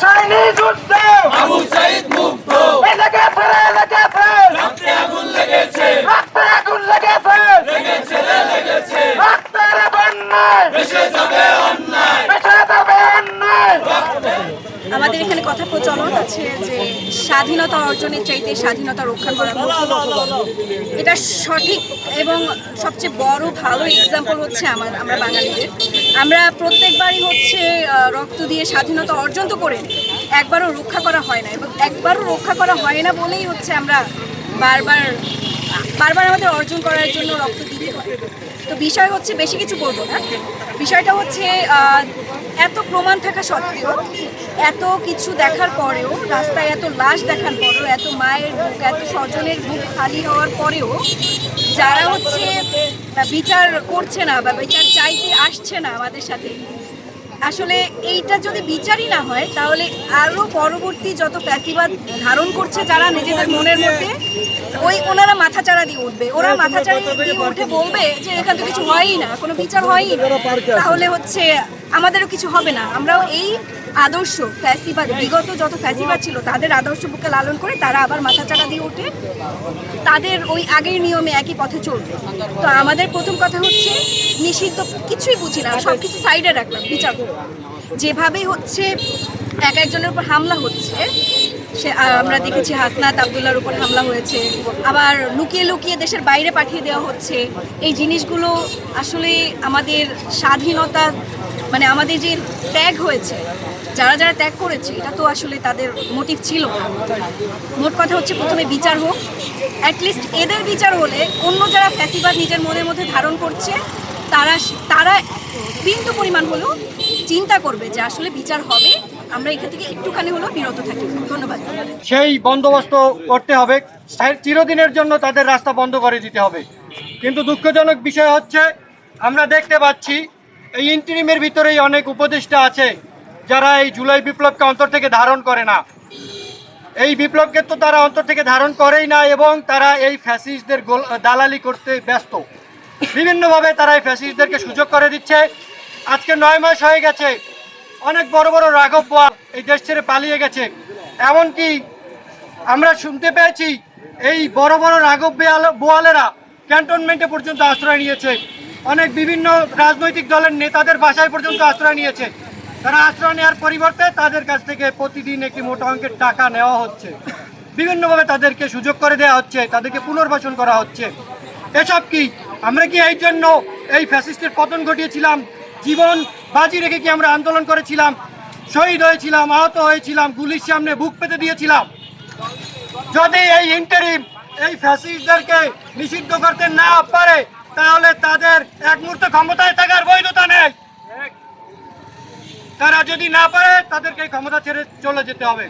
রাসায়নিক যুদ্ধ আবু সাইদ মুগ্ধ। এলাকা ফেরে এলাকা ফের। রক্তে আগুন লেগেছে। রক্তে আগুন লেগেছে। লেগেছে লেগেছে। রক্তের বন্যায়। দেশে যাবে অন্যায়। পেছে যাবে অন্যায়। আমাদের এখানে কথা প্রচলন আছে যে স্বাধীনতা অর্জনের চাইতে স্বাধীনতা রক্ষা করা। এটা সঠিক এবং সবচেয়ে বড় ভালো এক্সাম্পল হচ্ছে আমার আমরা বাঙালিদের। আমরা প্রত্যেকবারই হচ্ছে রক্ত দিয়ে স্বাধীনতা অর্জন তো করে। একবারও রক্ষা করা হয় না এবং একবারও রক্ষা করা হয় না বলেই হচ্ছে আমরা বারবার বারবার আমাদের অর্জন করার জন্য রক্ত দিতে হয় তো বিষয় হচ্ছে বেশি কিছু বলব না বিষয়টা হচ্ছে এত প্রমাণ থাকা সত্ত্বেও, এত কিছু দেখার পরেও, রাস্তায় এত লাশ দেখার পরেও, এত মায়ের বুক এত স্বজনের বুক খালি হওয়ার পরেও যারা হচ্ছে বিচার করছে না বা বিচার চাইতে আসছে না আমাদের সাথে, আসলে এইটা যদি বিচারই না হয়, তাহলে আরও পরবর্তী যত প্যাসিবাদ ধারণ করছে যারা নিজেদের মনের মধ্যে ওই ওনারা মাথা চাড়া দিয়ে উঠবে। ওরা মাথা চাড়া দিয়ে উঠে বলবে যে এখান থেকে কিছু হয়ই না কোনো বিচার হয়ই না। তাহলে হচ্ছে আমাদেরও কিছু হবে না। আমরাও এই আদর্শ ফ্যাসিবাদ বিগত যত ফ্যাসিবাদ ছিল তাদের আদর্শ বুকে লালন করে তারা আবার মাথা চাড়া দিয়ে উঠে তাদের ওই আগের নিয়মে একই পথে চলবে। তো আমাদের প্রথম কথা হচ্ছে নিষিদ্ধ কিছুই বুঝি না সব কিছু সাইডে রাখলাম বিচার। যেভাবে হচ্ছে এক একজনের উপর হামলা হচ্ছে সে আমরা দেখেছি হাসনাত আবদুল্লার উপর হামলা হয়েছে। আবার লুকিয়ে লুকিয়ে দেশের বাইরে পাঠিয়ে দেওয়া হচ্ছে। এই জিনিসগুলো আসলে আমাদের স্বাধীনতা মানে আমাদের যে ত্যাগ হয়েছে, যারা যারা ত্যাগ করেছে, এটা তো আসলে তাদের মোটিভ ছিল মোট কথা হচ্ছে প্রথমে বিচার হোক। অ্যাটলিস্ট এদের বিচার হলে অন্য যারা ফ্যাসিবাদ নিজের মনের মধ্যে ধারণ করছে, তারা তারা বিন্দু পরিমাণ হলেও চিন্তা করবে যে আসলে বিচার হবে আমরা এখান থেকে একটুখানি হলেও বিরত থাকি। ধন্যবাদ। সেই বন্দোবস্ত করতে হবে। চিরদিনের জন্য তাদের রাস্তা বন্ধ করে দিতে হবে। কিন্তু দুঃখজনক বিষয় হচ্ছে, আমরা দেখতে পাচ্ছি, এই ইন্টারিমের ভিতরেই অনেক উপদেষ্টা আছে, যারা এই জুলাই বিপ্লবকে অন্তর থেকে ধারণ করে না। এই বিপ্লবকে তো তারা অন্তর থেকে ধারণ করেই না, এবং তারা এই ফ্যাসিস্টদের গোল- দালালি করতে ব্যস্ত। বিভিন্নভাবে তারা এই ফ্যাসিস্টদেরকে সুযোগ করে দিচ্ছে। আজকে নয় মাস হয়ে গেছে অনেক বড় বড় রাঘব বোয়াল এই দেশ ছেড়ে পালিয়ে গেছে। এমনকি আমরা শুনতে পেয়েছি এই বড় বড় রাঘব বেয়াল- বোয়ালেরা ক্যান্টনমেন্টে পর্যন্ত আশ্রয় নিয়েছে। অনেক বিভিন্ন রাজনৈতিক দলের নেতাদের বাসায় পর্যন্ত আশ্রয় নিয়েছে। তারা আশ্রয় নেওয়ার পরিবর্তে তাদের কাছ থেকে প্রতিদিন একটি মোটা অঙ্কের টাকা নেওয়া হচ্ছে। বিভিন্নভাবে তাদেরকে সুযোগ করে দেওয়া হচ্ছে, তাদেরকে পুনর্বাসন করা হচ্ছে। এসব কি? আমরা কি এই জন্য এই ফ্যাসিস্টের পতন ঘটিয়েছিলাম? জীবন বাজি রেখে কি আমরা আন্দোলন করেছিলাম? শহীদ হয়েছিলাম, আহত হয়েছিলাম, গুলির সামনে বুক পেতে দিয়েছিলাম। যদি এই ইন্টারিম এই ফ্যাসিস্টদেরকে নিষিদ্ধ করতে না পারে, তাহলে তাদের এক মুহূর্ত ক্ষমতায় থাকার বৈধতা নেই। তারা যদি না পারে, তাদেরকে ক্ষমতা ছেড়ে চলে যেতে হবে।